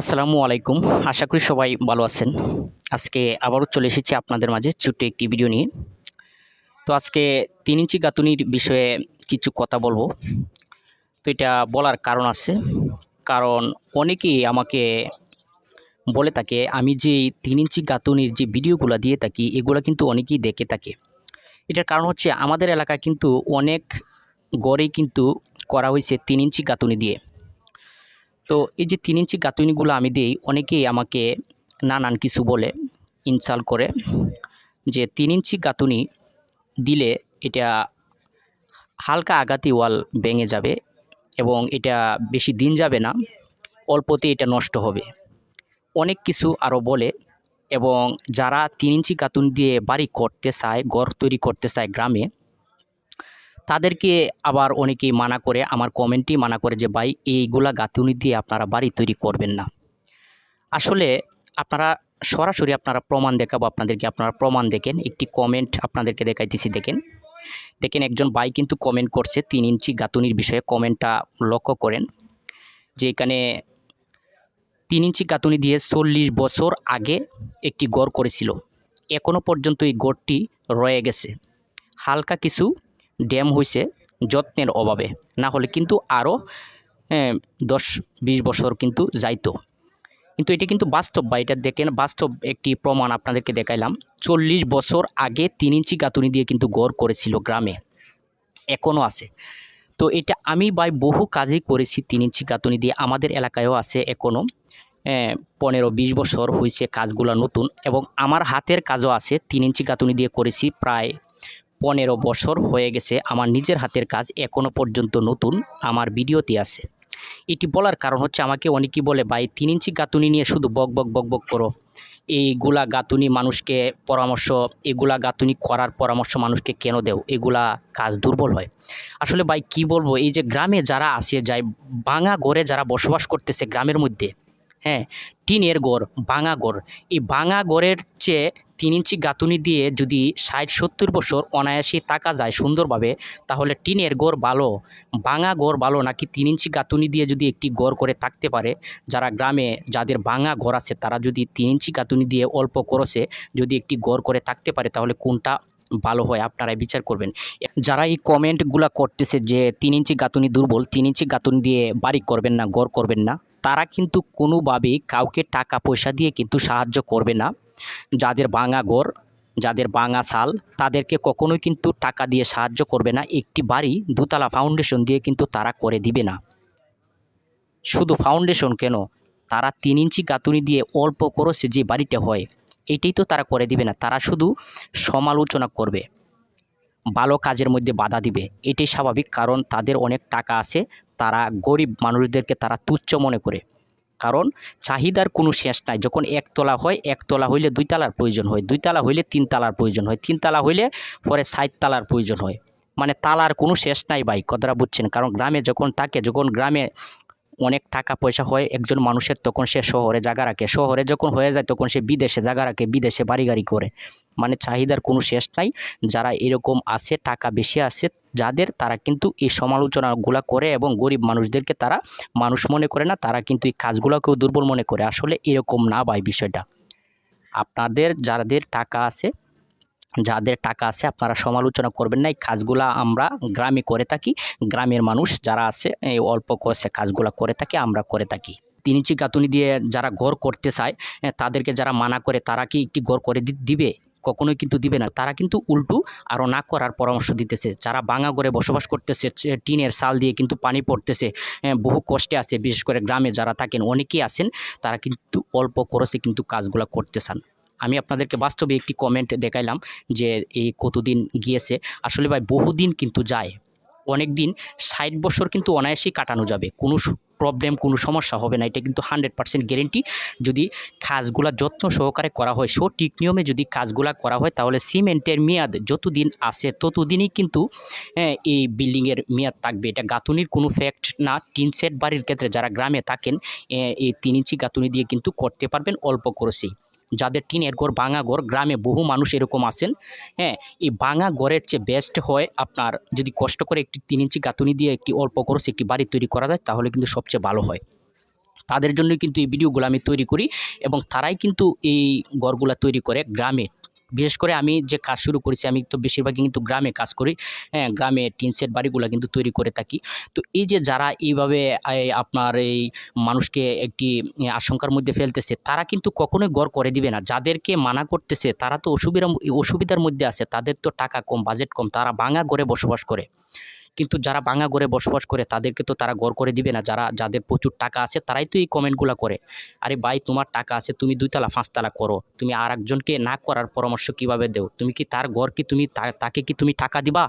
আসসালামু আলাইকুম। আশা করি সবাই ভালো আছেন। আজকে আবারও চলে এসেছি আপনাদের মাঝে ছোট্ট একটি ভিডিও নিয়ে। তো আজকে তিন ইঞ্চি গাঁথুনির বিষয়ে কিছু কথা বলব। তো এটা বলার কারণ আছে। কারণ অনেকেই আমাকে বলে থাকে, আমি যে তিন ইঞ্চি গাঁথুনির যে ভিডিওগুলো দিয়ে থাকি, এগুলো কিন্তু অনেকেই দেখে থাকে। এটার কারণ হচ্ছে আমাদের এলাকায় কিন্তু অনেক গড়েই কিন্তু করা হয়েছে তিন ইঞ্চি গাঁথুনি দিয়ে। তো এই যে তিন ইঞ্চি গাঁথুনিগুলো আমি দিই, অনেকেই আমাকে নানান কিছু বলে ইনসাল করে, যে তিন ইঞ্চি গাঁথুনি দিলে এটা হালকা আঘাতি ওয়াল ভেঙে যাবে এবং এটা বেশি দিন যাবে না, অল্পতে এটা নষ্ট হবে। অনেক কিছু আরও বলে এবং যারা তিন ইঞ্চি গাঁথুনি দিয়ে বাড়ি করতে চায়, ঘর তৈরি করতে চায় গ্রামে তাদেরকে আবার অনেকেই মানা করে, আমার কমেন্টই মানা করে যে, ভাই, এইগুলা গাঁথুনি দিয়ে আপনারা বাড়ি তৈরি করবেন না। আসলে আপনারা সরাসরি আপনারা প্রমাণ দেখাবো, আপনাদেরকে আপনারা প্রমাণ দেখেন। একটি কমেন্ট আপনাদেরকে দেখাইতেছি, দেখেন। দেখেন, একজন ভাই কিন্তু কমেন্ট করছে, তিন ইঞ্চি গাঁথুনির বিষয়ে কমেন্টটা লক্ষ্য করেন যে, এখানে তিন ইঞ্চি গাঁথুনি দিয়ে চল্লিশ বছর আগে একটি গড় করেছিল। এখনও পর্যন্ত এই গড়টি রয়ে গেছে। হালকা কিছু ড্যাম হয়েছে যত্নের অভাবে। না হলে কিন্তু আরও দশ, বিশ বছর কিন্তু যাইতো। কিন্তু এটা কিন্তু বাস্তব বা এটা দেখেন বাস্তব একটি প্রমাণ আপনাদেরকে দেখাইলাম। চল্লিশ বছর আগে তিন ইঞ্চি গাঁথুনি দিয়ে কিন্তু গড় করেছিল গ্রামে। এখনও আছে। তো এটা আমি ভাই বহু কাজেই করেছি তিন ইঞ্চি গাঁথুনি দিয়ে। আমাদের এলাকায়ও আছে এখনও পনেরো, বিশ বছর হয়েছে কাজগুলো নতুন। এবং আমার হাতের কাজও আছে। তিন ইঞ্চি গাঁথুনি দিয়ে করেছি প্রায় পনেরো বছর হয়ে গেছে, আমার নিজের হাতের কাজ এখনও পর্যন্ত নতুন, আমার ভিডিওতে আছে। এটি বলার কারণ হচ্ছে আমাকে অনেকেই বলে, ভাই, তিন ইঞ্চি গাঁথুনি নিয়ে শুধু বক বক বক বক করো। এইগুলা গাঁথুনি মানুষকে পরামর্শ, এগুলা গাঁথুনি করার পরামর্শ মানুষকে কেন দেও? এগুলা কাজ দুর্বল হয়। আসলে ভাই, কি বলব? এই যে গ্রামে যারা আসে যায় বাঙা গড়ে যারা বসবাস করতেছে গ্রামের মধ্যে হ্যাঁ টিনের গড় বাঙা গড়। এই বাঙা গড়ের চেয়ে তিন ইঞ্চি গাঁথুনি দিয়ে যদি ষাট সত্তর বছর অনায়াসে টাকা যায় সুন্দরভাবে, তাহলে টিনের গড় ভালো। বাঙা গড় ভালো নাকি তিন ইঞ্চি গাঁথুনি দিয়ে যদি একটি গড় করে থাকতে পারে? যারা গ্রামে যাদের বাঙা ঘর আছে, তারা যদি তিন ইঞ্চি গাঁথুনি দিয়ে অল্প খরচে যদি একটি গড় করে থাকতে পারে, তাহলে কোনটা ভালো হয়? আপনারাই বিচার করবেন। যারা এই কমেন্টগুলা করতেছে যে তিন ইঞ্চি গাঁথুনি দুর্বল, তিন ইঞ্চি গাঁথুনি দিয়ে বাড়ি করবেন না, গড় করবেন না তারা কিন্তু কোনোভাবেই কাউকে টাকা পয়সা দিয়ে কিন্তু সাহায্য করবে না। যাদের বাঙা ঘর, যাদের বাঙা চাল, তাদেরকে কখনোই কিন্তু টাকা দিয়ে সাহায্য করবে না। একটি বাড়ি দুতলা ফাউন্ডেশন দিয়ে কিন্তু তারা করে দিবে না। শুধু ফাউন্ডেশন কেন? তারা তিন ইঞ্চি গাঁথুনি দিয়ে অল্প খরচে যে বাড়িটা হয়, এটাই তো তারা করে দিবে না। তারা শুধু সমালোচনা করবে, ভালো কাজের মধ্যে বাধা দিবে। এটাই স্বাভাবিক, কারণ তাদের অনেক টাকা আছে। তারা গরিব মানুষদেরকে তারা তুচ্ছ মনে করে। কারণ চাহিদার কোনো শেষ নাই। যখন একতলা হয় একতলা হইলে দুই তলার প্রয়োজন হয়। দুই তলা হইলে তিন তলার প্রয়োজন হয়। তিনতলা হইলে পরে সাত তালার প্রয়োজন হয়। মানে তালার কোনো শেষ নাই ভাই, কথাটা বুঝছেন? কারণ গ্রামে যখন থাকে, যখন গ্রামে অনেক টাকা পয়সা হয় একজন মানুষের, তখন সে শহরে জায়গা রাখে। শহরে যখন হয়ে যায়, তখন সে বিদেশে জায়গা রাখে, বিদেশে বাড়ি গাড়ি করে। মানে চাহিদার কোনো শেষ নাই। যারা এরকম আছে, টাকা বেশি আছে, যাদের তারা কিন্তু এই সমালোচনাগুলো করে এবং গরিব মানুষদেরকে তারা মানুষ মনে করে না, তারা কিন্তু এই কাজগুলোকেও দুর্বল মনে করে। আসলে এরকম না ভাই বিষয়টা। আপনাদের, যাদের টাকা আছে যাদের টাকা আছে আপনারা সমালোচনা করবেন না, এই কাজগুলা আমরা গ্রামে করে থাকি। গ্রামের মানুষ যারা আছে, এই অল্প কষে কাজগুলা করে থাকি, আমরা করে থাকি। তিন ইঞ্চি গাঁথুনি দিয়ে যারা ঘর করতে চায় তাদেরকে যারা মানা করে, তারা কি একটি ঘর করে দিবে? কখনোই কিন্তু দিবে না। তারা কিন্তু উল্টো আরও না করার পরামর্শ দিতেছে। যারা বাঙা ঘরে বসবাস করতেছে টিনের সাল দিয়ে কিন্তু পানি পড়তেছে বহু কষ্টে আছে। বিশেষ করে গ্রামে যারা থাকেন, অনেকেই আছেন, তারা কিন্তু অল্প খরচে কিন্তু কাজগুলো করতে চান। আমি আপনাদেরকে বাস্তবে একটি কমেন্ট দেখাইলাম যে এই কতদিন গিয়েছে। আসলে ভাই, বহুদিন কিন্তু যায়। অনেক দিন ষাট বছর কিন্তু অনায়াসেই কাটানো যাবে। কোনো প্রবলেম কোনো সমস্যা হবে না। এটা কিন্তু হান্ড্রেড পার্সেন্ট গ্যারেন্টি যদি কাজগুলা যত্ন সহকারে করা হয়, সঠিক নিয়মে যদি কাজগুলা করা হয়, তাহলে সিমেন্টের মেয়াদ যতদিন আছে, ততদিনই কিন্তু এই বিল্ডিংয়ের মেয়াদ থাকবে। এটা গাঁথুনির কোনো ফ্যাক্ট না। টিন সেট বাড়ির ক্ষেত্রে যারা গ্রামে থাকেন এই তিন ইঞ্চি গাঁথুনি দিয়ে কিন্তু করতে পারবেন অল্প খরচেই। যাদের টিনের ঘর, ভাঙা ঘর, গ্রামে বহু মানুষ এরকম আছেন। হ্যাঁ এই ভাঙা ঘরের চেয়ে বেস্ট হয় আপনার যদি কষ্ট করে একটি তিন ইঞ্চি গাঁথুনি দিয়ে একটি অল্প খরচ একটি বাড়ি তৈরি করা যায়, তাহলে কিন্তু সবচেয়ে ভালো হয়। তাদের জন্যই কিন্তু এই ভিডিওগুলো আমি তৈরি করি এবং তারাই কিন্তু এই ঘরগুলো তৈরি করে গ্রামে। বিশেষ করে আমি যে কাজ শুরু করেছি, আমি তো বেশিরভাগই কিন্তু গ্রামে কাজ করি হ্যাঁ গ্রামে টিনসেট বাড়িগুলো কিন্তু তৈরি করে থাকি। তো এই যে যারা এইভাবে আপনার এই মানুষকে একটি আশঙ্কার মধ্যে ফেলতেছে, তারা কিন্তু কখনোই গড় করে দিবে না। যাদেরকে মানা করতেছে, তারা তো অসুবিধা অসুবিধার মধ্যে আছে, তাদের তো টাকা কম বাজেট কম, তারা ভাঙা ঘরে বসবাস করে। কিন্তু যারা ভাঙা ঘরে বসবাস করে, তাদেরকে তো তারা গড় করে দিবে না। যারা, যাদের প্রচুর টাকা আছে, তারাই তো এই কমেন্টগুলো করে। আরে ভাই, তোমার টাকা আছে, তুমি দুইতলা, পাঁচতলা করো। তুমি আর একজনকে না করার পরামর্শ কীভাবে দেও? তুমি কি তার ঘর কি তুমি তাকে কি তুমি টাকা দিবা?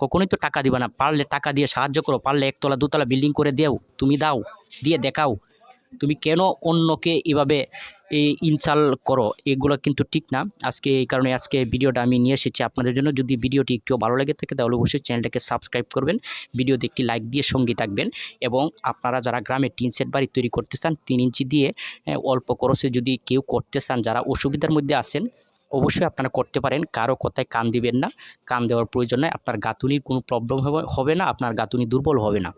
কখনোই তো টাকা দিবা না। পারলে টাকা দিয়ে সাহায্য করো, পারলে একতলা, দুতলা বিল্ডিং করে দেও। তুমি দাও, দিয়ে দেখাও। তুমি কেন অন্যকে এভাবে ইনসাল করো, এগুলো কিন্তু ঠিক না। আজকে এই কারণে আজকে ভিডিওটা আমি নিয়ে এসেছি আপনাদের জন্য। যদি ভিডিওটি একটু ভালো লেগে থাকে, তাহলে অবশ্যই চ্যানেলটাকে সাবস্ক্রাইব করবেন, ভিডিওতে একটি লাইক দিয়ে সঙ্গে থাকবেন এবং আপনারা যারা গ্রামে টিন সেট বাড়ি তৈরি করতে চান, তিন ইঞ্চি দিয়ে অল্প খরচে যদি কেউ করতে চান, যারা অসুবিধার মধ্যে আছেন, অবশ্যই আপনারা করতে পারেন। কারও কথায় কান দিবেন না। কান দেওয়ার প্রয়োজন নয় আপনার গাঁথুনির কোনো প্রবলেম হবে না। আপনার গাঁথুনি দুর্বল হবে না।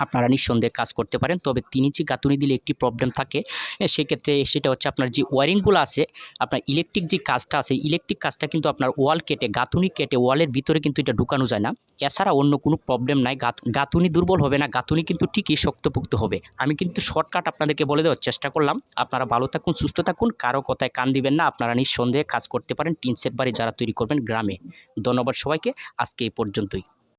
আপনারা নিঃসন্দেহে কাজ করতে পারেন। তবে তিন ইঞ্চি গাঁথুনি দিলে একটি প্রবলেম থাকে। সেক্ষেত্রে সেটা হচ্ছে আপনার যে ওয়ারিংগুলো আছে, আপনার ইলেকট্রিক যে কাজটা আছে ইলেকট্রিক কাজটা কিন্তু আপনার ওয়াল কেটে, গাঁথুনি কেটে ওয়ালের ভিতরে কিন্তু এটা ঢুকানো যায় না। এছাড়া অন্য কোনো প্রবলেম নাই। গাঁথ- গাঁথুনি দুর্বল হবে না। গাঁথুনি কিন্তু ঠিকই শক্তপোক্ত হবে। আমি কিন্তু শর্টকাট আপনাদেরকে বলে দেওয়ার চেষ্টা করলাম। আপনারা ভালো থাকুন, সুস্থ থাকুন। কারও কথায় কান দিবেন না। আপনারা নিঃসন্দেহে কাজ করতে পারেন। টিন সেট বাড়ি যারা তৈরি করবেন গ্রামে। ধন্যবাদ সবাইকে। আজকে এই পর্যন্তই।